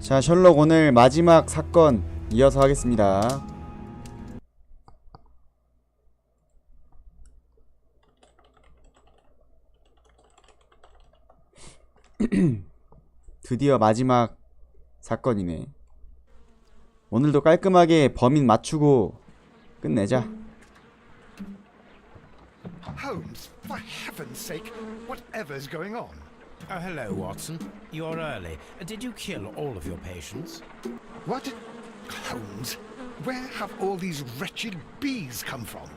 자, 셜록 오늘 마지막 사건 이어서 하겠습니다. 드디어 마지막 사건이네. 오늘도 깔끔하게 범인 맞추고 끝내자. Holmes, for heaven's sake, whatever's going on? Oh, hello, Watson. You're early. Did you kill all of your patients? What? Holmes, where have all these wretched bees come from?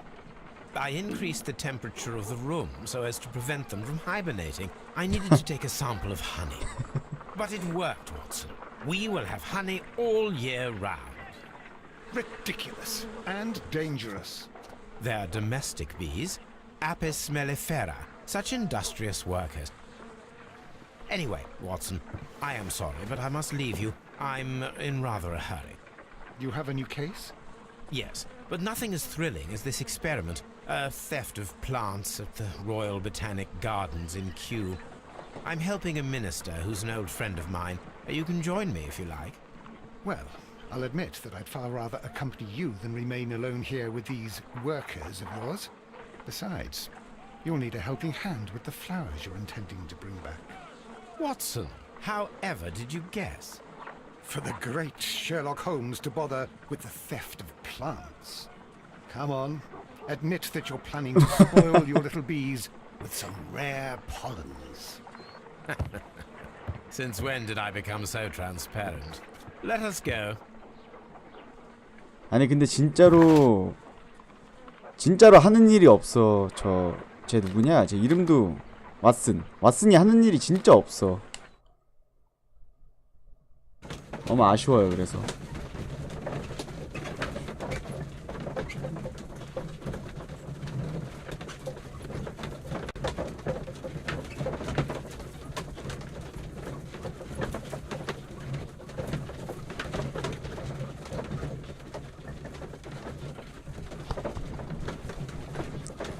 I increased the temperature of the room so as to prevent them from hibernating. I needed to take a sample of honey. But it worked, Watson. We will have honey all year round. Ridiculous and dangerous. They're domestic bees, Apis mellifera, such industrious workers. Anyway, Watson, I am sorry, but I must leave you. I'm in rather a hurry. You have a new case? Yes, but nothing as thrilling as this experiment. A theft of plants at the Royal Botanic Gardens in Kew. I'm helping a minister who's an old friend of mine. You can join me if you like. Well, I'll admit that I'd far rather accompany you than remain alone here with these workers of yours. Besides, you'll need a helping hand with the flowers you're intending to bring back. Watson, however did you guess? For the great Sherlock Holmes to bother with the theft of plants. Come on, admit that you're planning to spoil your little bees with some rare pollens. Since when did I become so transparent? Let us go. 아니 근데 진짜로 진짜로 하는 일이 없어. 저 쟤 누구냐? 제 이름도 왓슨. 왓슨이 하는 일이 진짜 없어. 너무 아쉬워요. 그래서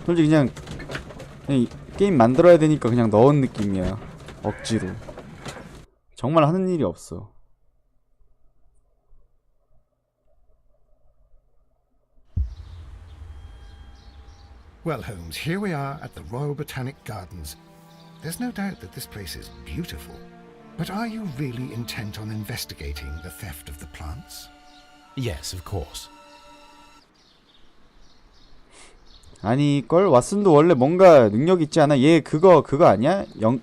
솔직히 그냥, 그냥 이 게임 만들어야 되니까 그냥 넣은 느낌이야. 억지로. 정말 하는 일이 없어. Well, Holmes, here we are at the Royal Botanic Gardens. There's no doubt that this place is beautiful. But are you really intent on investigating the theft of the plants? Yes, of course. 아니 걸 왓슨도 원래 뭔가 능력 있지 않아? 얘 그거 그거 아니야? 영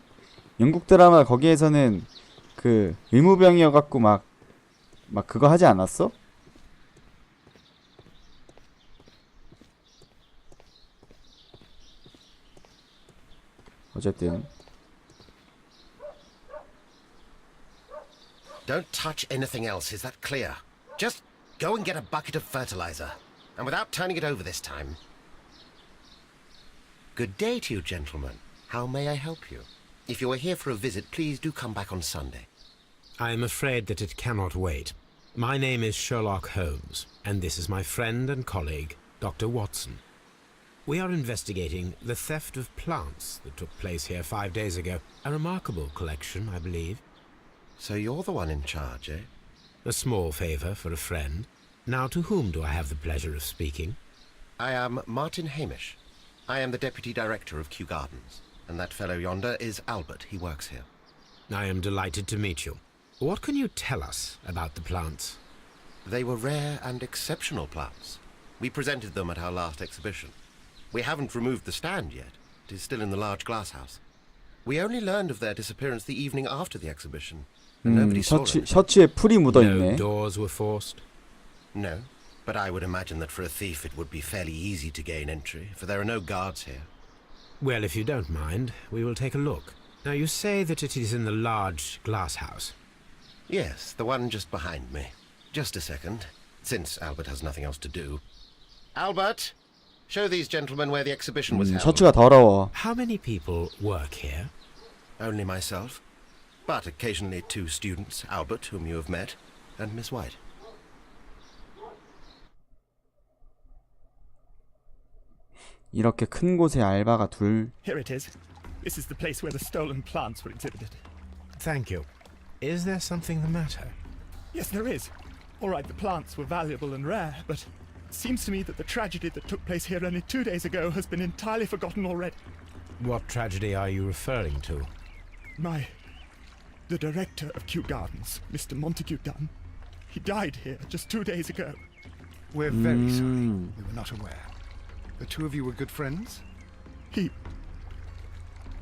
영국 드라마 거기에서는 그 의무병이어 갖고 막 막 그거 하지 않았어? 어쨌든 Don't touch anything else, is that clear? Just go and get a bucket of fertilizer. And without turning it over this time. Good day to you, gentlemen. How may I help you? If you are here for a visit, please do come back on Sunday. I am afraid that it cannot wait. My name is Sherlock Holmes, and this is my friend and colleague, Dr. Watson. We are investigating the theft of plants that took place here five days ago. A remarkable collection, I believe. So you're the one in charge, eh? A small favour for a friend. Now, to whom do I have the pleasure of speaking? I am Martin Hamish. I am the deputy director of Kew Gardens. And that fellow yonder is Albert. He works here. I am delighted to meet you. What can you tell us about the plants? They were rare and exceptional plants. We presented them at our last exhibition. We haven't removed the stand yet. It is still in the large glass house. We only learned of their disappearance the evening after the exhibition. And 음, nobody saw 셔츠 them. 셔츠에 풀이 묻어 No 있네. doors were forced. No, but I would imagine that for a thief it would be fairly easy to gain entry, for there are no guards here. Well, if you don't mind, we will take a look. Now, you say that it is in the large glass house. Yes, the one just behind me. Just a second, since Albert has nothing else to do. Albert, show these gentlemen where the exhibition was 음, held. 셔츠가 더러워. How many people work here? Only myself, but occasionally two students, Albert, whom you have met, and Miss White. 이렇게 큰 곳에 알바가 둘. Here it is. This is the place where the stolen plants were exhibited. Thank you. Is there something the matter? Yes, there is. All right, the plants were valuable and rare, but it seems to me that the tragedy that took place here only two days ago has been entirely forgotten already. What tragedy are you referring to? My. The director of Kew Gardens, Mr. Montague Dunn, he died here just two days ago. We're very sorry. We were not aware. The two of you were good friends? He.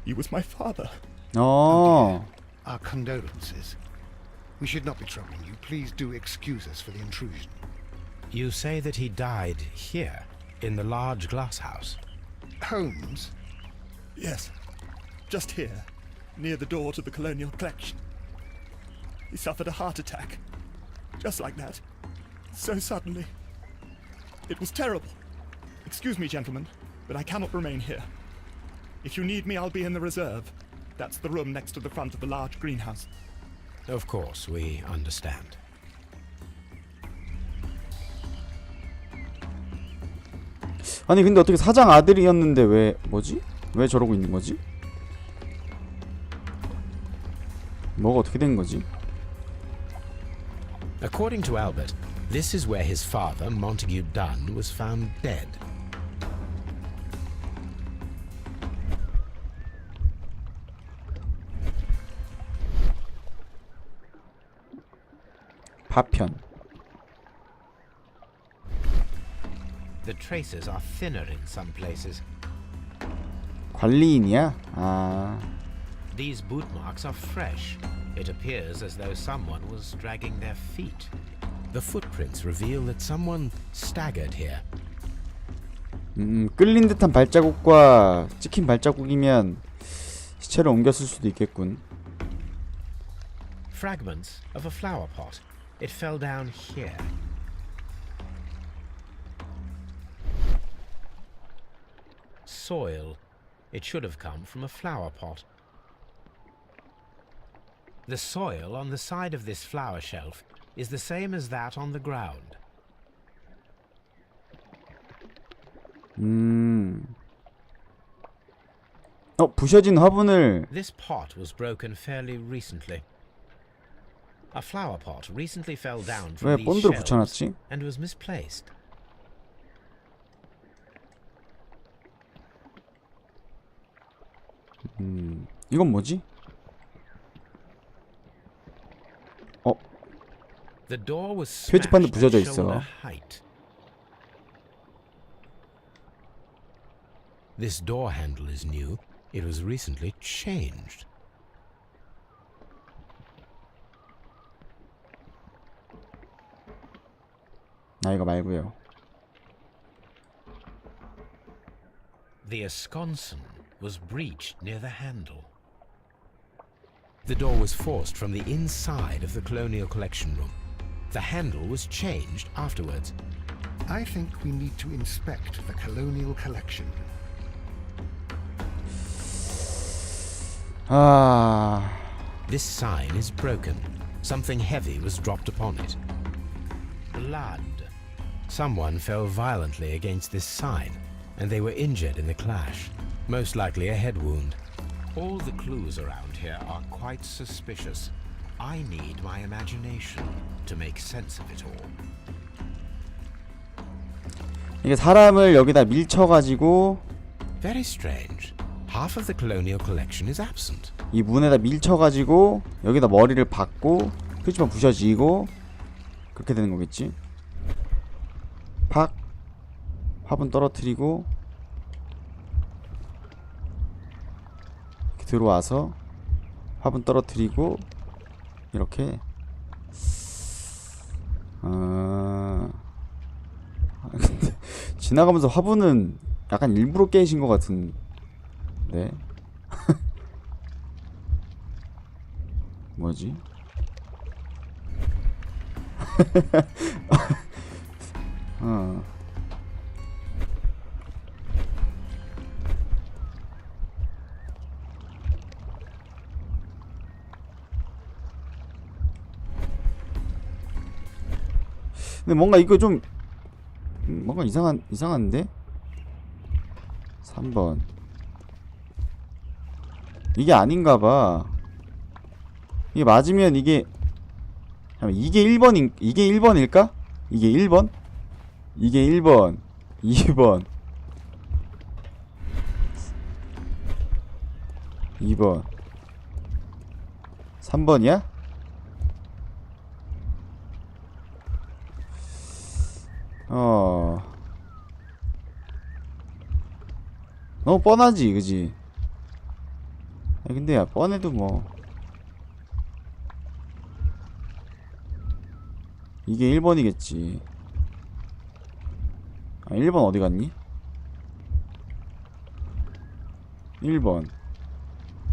He was my father. 어. Our condolences. We should not be troubling you. Please do excuse us for the intrusion. You say that he died here, in the large glass house. Holmes, Yes, just here, near the door to the colonial collection. He suffered a heart attack. Just like that. So suddenly. It was terrible. Excuse me, gentlemen, but I cannot remain here. If you need me, I'll be in the reserve. That's the room next to the front of the large greenhouse. Of course, we understand. 아니 근데 어떻게 사장 아들이었는데 왜 뭐지? 왜 저러고 있는 거지? 뭐가 어떻게 된 거지? According to Albert, this is where his father, Montague Dunn, was found dead. 파편. The traces are thinner in some places. 관리인이야? 아. These boot marks are fresh. It appears as though someone was dragging their feet. The footprints reveal that someone staggered here. 음, 끌린 듯한 발자국과 찍힌 발자국이면 시체를 옮겼을 수도 있겠군. Fragments of a flower pot. It fell down here. Soil. It should have come from a flower pot. The soil on the side of this flower shelf is the same as that on the ground. 음. 어, 부셔진 화분을 This pot was broken fairly recently. A flower pot recently fell down 왜 from these 본드로 shelves 붙여놨지? and was misplaced. 이건 뭐지? 어, The door was 표지판도 smashed 부서져 at 있어. shoulder height. This door handle is new. It was recently changed. 나 이거 말고요. The esconson was breached near the handle. The door was forced from the inside of the Colonial Collection Room. The handle was changed afterwards. I think we need to inspect the colonial collection. 아, This sign is broken. Something heavy was dropped upon it. Blood. Someone fell violently against this sign, and they were injured in the clash. Most likely a head wound. All the clues around here are quite suspicious. I need my imagination to make sense of it all. 이게 사람을 여기다 밀쳐가지고 Very strange. Half of the colonial collection is absent. 이 문에다 밀쳐가지고 여기다 머리를 박고 표지판 부셔지고 그렇게 되는 거겠지? 팍. 화분 떨어뜨리고 이렇게 들어와서 화분 떨어뜨리고 이렇게. 아. 아, 근데 지나가면서 화분은 약간 일부러 깨신 것 같은데. 뭐지? 어. 근데 뭔가 이거 좀 음, 뭔가 이상한 이상한데? 3번 이게 아닌가 봐. 이게 맞으면 이게 이게 1번인 이게 1번일까? 이게 1번? 이게 1번 2번 2번 3번이야? 어 너무 뻔하지 그지? 아 근데 야 뻔해도 뭐 이게 1번이겠지 아 1번 어디 갔니? 1번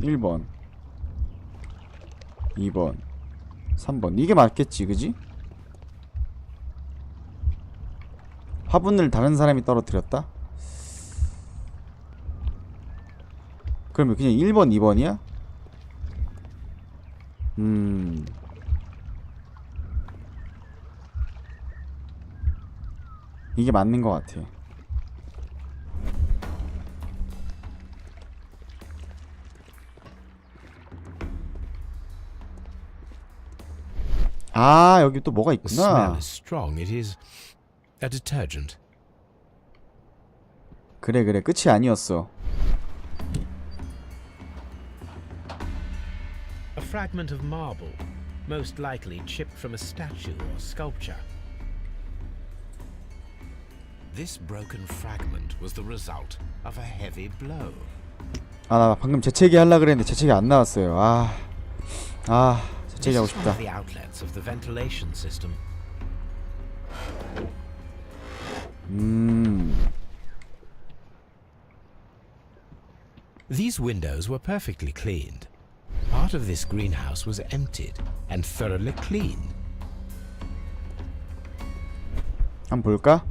1번 2번 3번 이게 맞겠지 그지? 화분을 다른 사람이 떨어뜨렸다? 그러면 그냥 1번 2번이야? 음 이게 맞는 것 같아 아 여기 또 뭐가 있구나. 그래 그래 끝이 아니었어 A fragment of marble, most likely chipped from a statue or sculpture. This broken fragment was the result of a heavy blow. 아 나 방금 재채기 하려 그랬는데 재채기 안 나왔어요 아아 This 재채기 하고 is one 싶다 of the outlets of the ventilation system. 음 These windows were perfectly cleaned. Part of this greenhouse was emptied and thoroughly cleaned. 한번 볼까?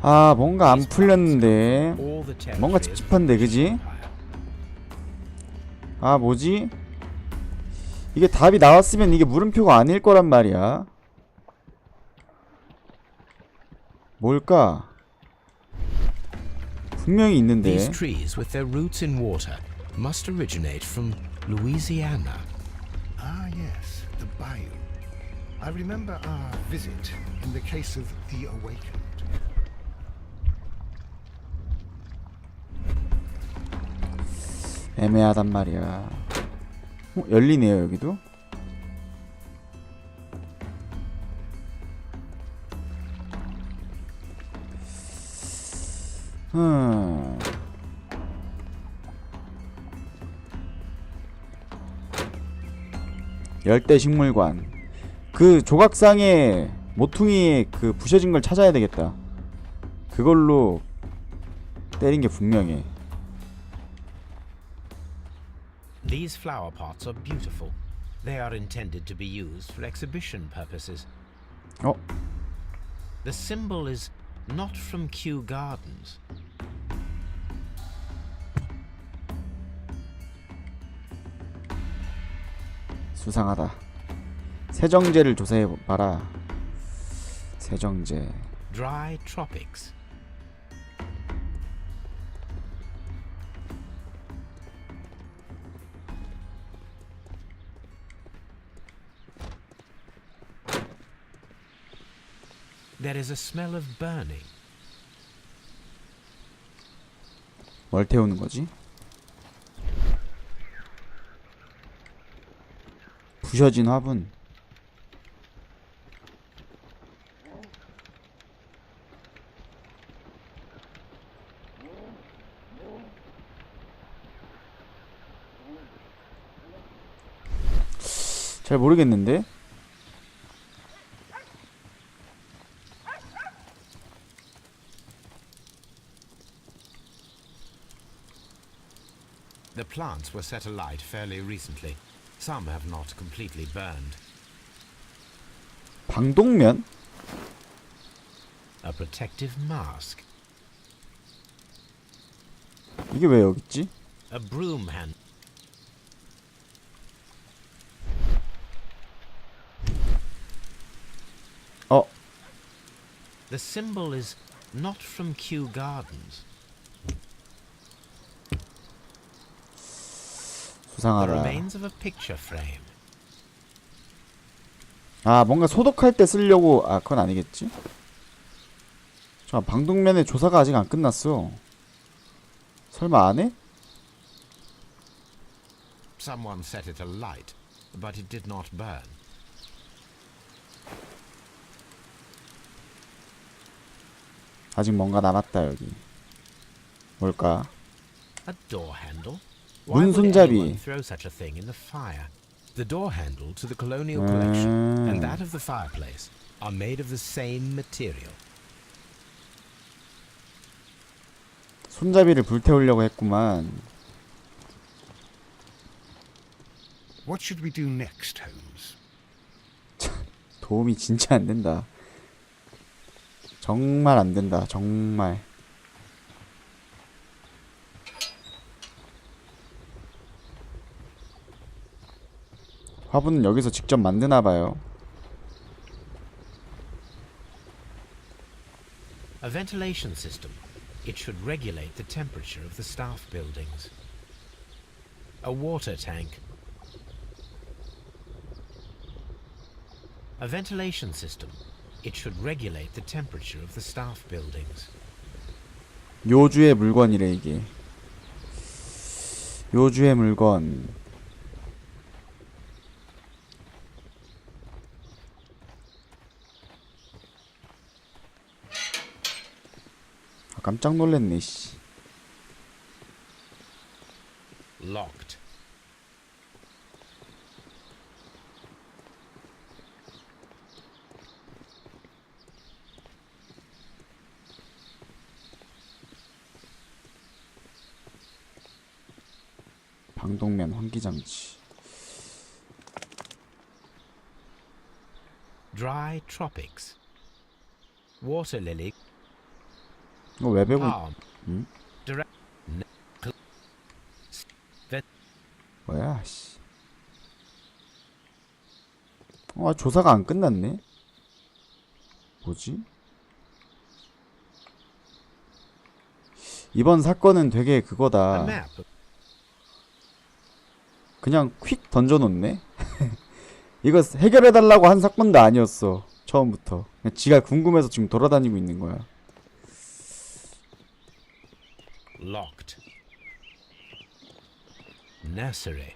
아 뭔가 안 풀렸는데 뭔가 찝찝한데 그지? 아 뭐지? 이게 답이 나왔으면 이게 물음표가 아닐 거란 말이야 뭘까? 분명히 있는데 These trees, with their roots in water, must originate from Louisiana. Ah, yes, the bayou. I remember our visit in the case of the Awakened. 애매하단 말이야. 어, 열리네요 여기도? 음. 열대식물관. 그 조각상에 모퉁이에 그 부셔진 걸 찾아야 되겠다. 그걸로 때린 게 분명해 These flower pots are beautiful. They are intended to be used for exhibition purposes. 어? The symbol is not from Kew Gardens. 수상하다. 세정제를 조사해 봐라. 세정제. Dry tropics. There is a smell of burning. 뭘 태우는 거지? 부셔진 화분. 잘 모르겠는데? The plants were set alight fairly recently. Some have not completely burned. 방독면? A protective mask. 이게 왜 여기 있지? A broom hand. 어, The symbol is not from Kew Gardens. The 수상하다. remains of a picture frame. 아 뭔가 소독할 때 쓰려고 아 그건 아니겠지? 자 방독면의 조사가 아직 안 끝났어. 설마 안 해? Someone set it alight, but it did not burn. 아직 뭔가 남았다 여기. 뭘까? A door handle? 문 Why would 손잡이. anyone throw such a thing in the fire? The door handle to the colonial collection and 음. that of the fireplace are made of the same material. 손잡이를 불태우려고 했구만. What should we do next, Holmes? 도움이 진짜 안 된다. 정말 안 된다. 정말. 화분은 여기서 직접 만드나 봐요. A ventilation system. It should regulate the temperature of the staff buildings. A water tank. A ventilation system. It should regulate the temperature of the staff buildings. 요주의 물건이래 이게. 요주의 물건. 아, 깜짝 놀랐네 씨. Locked. 방독면 환기장치. Dry tropics. Water lily. 이거 왜 배고? Direct. ne- cl- s- vet- 뭐야 씨. 어 조사가 안 끝났네. 뭐지? 이번 사건은 되게 그거다. 그냥 퀵 던져놓네. 이거 해결해달라고 한 사건도 아니었어. 처음부터. 지가 궁금해서 지금 돌아다니고 있는 거야. Locked. Nursery.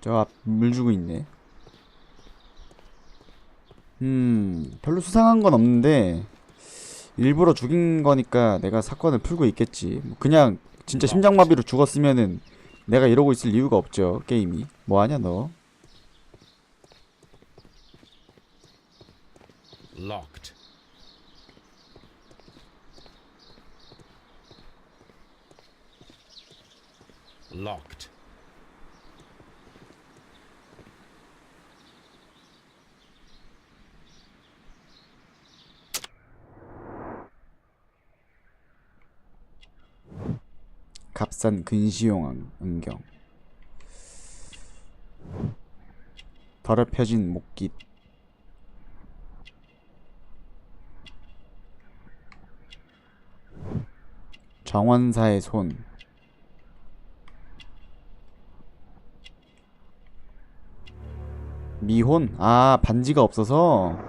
저 앞 물 주고 있네. 음, 별로 수상한 건 없는데 일부러 죽인 거니까 내가 사건을 풀고 있겠지. 뭐 그냥 진짜 심장마비로 죽었으면은 내가 이러고 있을 이유가 없죠. 게임이. 뭐 하냐 너? Locked. Locked. 값싼 근시용 안- 안경. 더럽혀진 목깃. 정원사의 손. 미혼? 아, 반지가 없어서.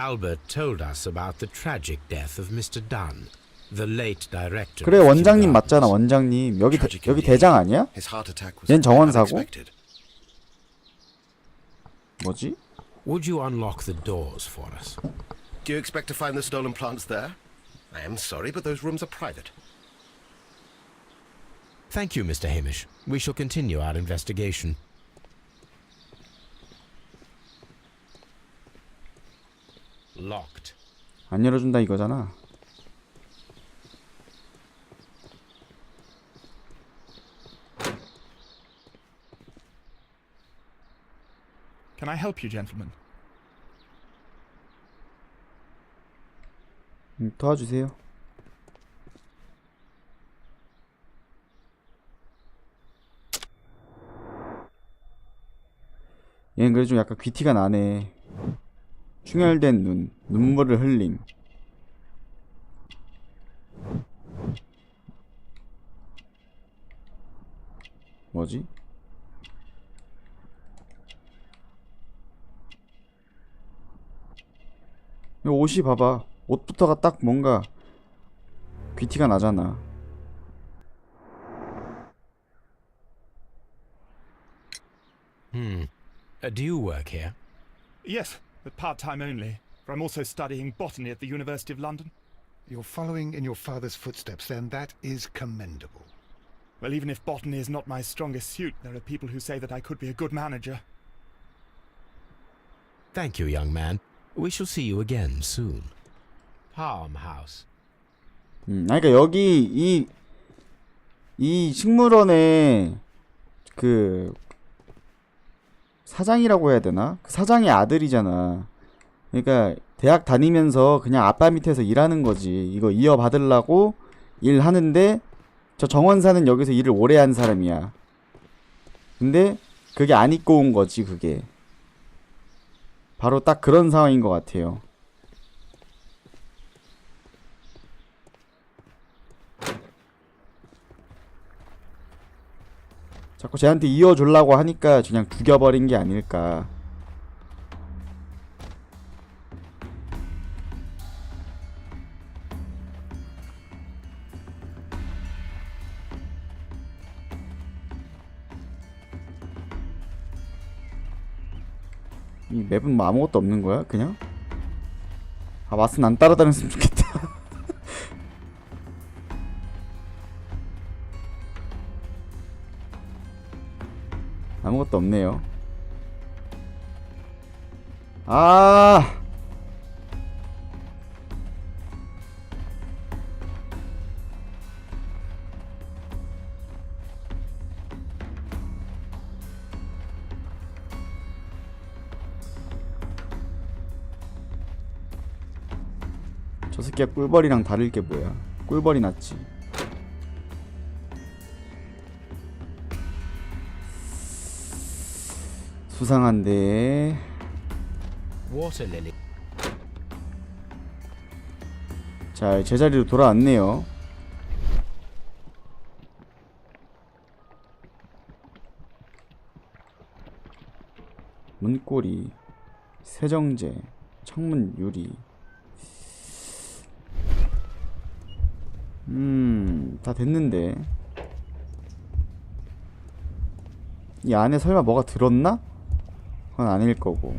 Albert told us about the tragic death of Mr. Dunn, the late director. 그래 of Kew 원장님 Gardens. 맞잖아 원장님 여기 대, Tragic 여기 indeed. 대장 아니야? His heart attack was 얜 정원사고? unexpected. 뭐지? Would you unlock the doors for us? Do you expect to find the stolen plants there? I am sorry, but those rooms are private. Thank you, Mr. Hamish. We shall continue our investigation. Locked. 안 열어준다 이거잖아 Can I help you, gentlemen? 음, 도와주세요. 얘는 그래도 좀 약간 귀티가 나네. 충혈된 눈, 눈물을 흘림. 뭐지? 이 옷이 봐봐. 옷부터가 딱 뭔가 귀티가 나잖아. Hmm. Uh, do you work here? Yes, but part time only. For I'm also studying botany at the University of London. You're following in your father's footsteps, then that is commendable. Well, even if botany is not my strongest suit, there are people who say that I could be a good manager. Thank you, young man. We shall see you again soon. Palm House. 음, 아니 그러니까 여기 이, 이 식물원의 그 사장이라고 해야 되나? 그 사장의 아들이잖아. 그러니까 대학 다니면서 그냥 아빠 밑에서 일하는 거지. 이거 이어받으려고 일하는데 저 정원사는 여기서 일을 오래 한 사람이야. 근데 그게 안 입고 온 거지, 그게. 바로 딱 그런 상황인 것 같아요. 자꾸 쟤한테 이어주려고 하니까 그냥 죽여버린 게 아닐까. 이 맵은 뭐 아무것도 없는 거야? 그냥? 아 왓슨 안 따라다녔으면 좋겠다. 아무것도 없네요. 아! 저 새끼가 꿀벌이랑 다를 게 뭐야? 꿀벌이 낫지. 수상한데. 자, 제자리로 돌아왔네요. 문고리, 세정제, 창문 유리. 음, 다 됐는데. 이 안에 설마 뭐가 들었나? 그건 아닐 거고.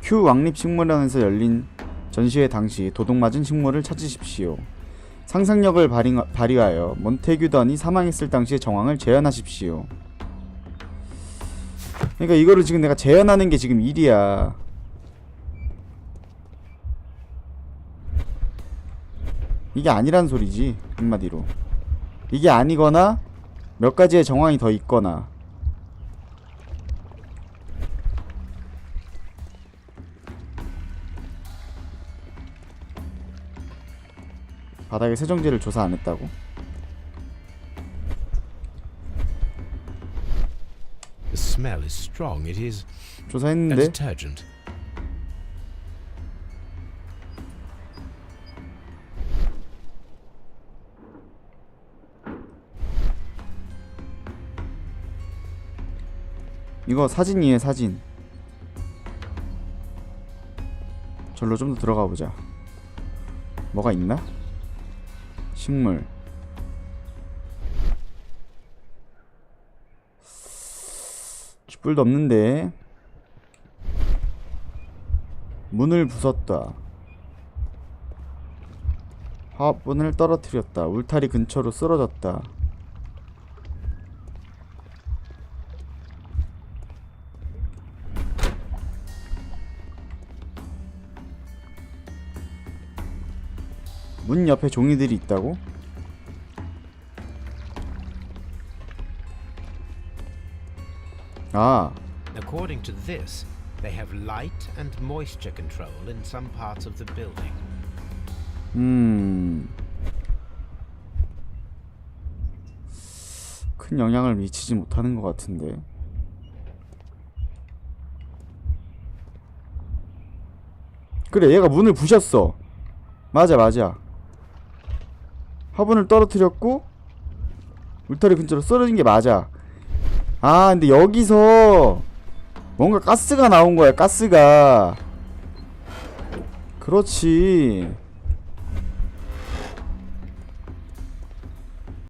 큐 왕립식물원에서 열린 전시회 당시 도둑맞은 식물을 찾으십시오. 상상력을 발휘, 발휘하여 몬테규던이 사망했을 당시의 정황을 재현하십시오. 그러니까 이거를 지금 내가 재현하는 게 지금 일이야. 이게 아니란 소리지 한마디로. 이게 아니거나 몇 가지의 정황이 더 있거나 바닥에 세정제를 조사 안 했다고? The smell is strong. It is a 조사했는데 이거 사진이에요 사진. 절로 좀 더 들어가 보자. 뭐가 있나? 식물. 쥐뿔도 없는데. 문을 부쉈다. 화분을 떨어뜨렸다. 울타리 근처로 쓰러졌다 문 옆에 종이들이 있다고? 아 According to this, they have light and moisture control in some parts of the building. 음. 큰 영향을 미치지 못하는 것 같은데. 그래, 얘가 문을 부셨어. 맞아, 맞아. 화분을 떨어뜨렸고, 울타리 근처로 쓰러진 게 맞아. 아, 근데 여기서 뭔가 가스가 나온 거야, 가스가. 그렇지.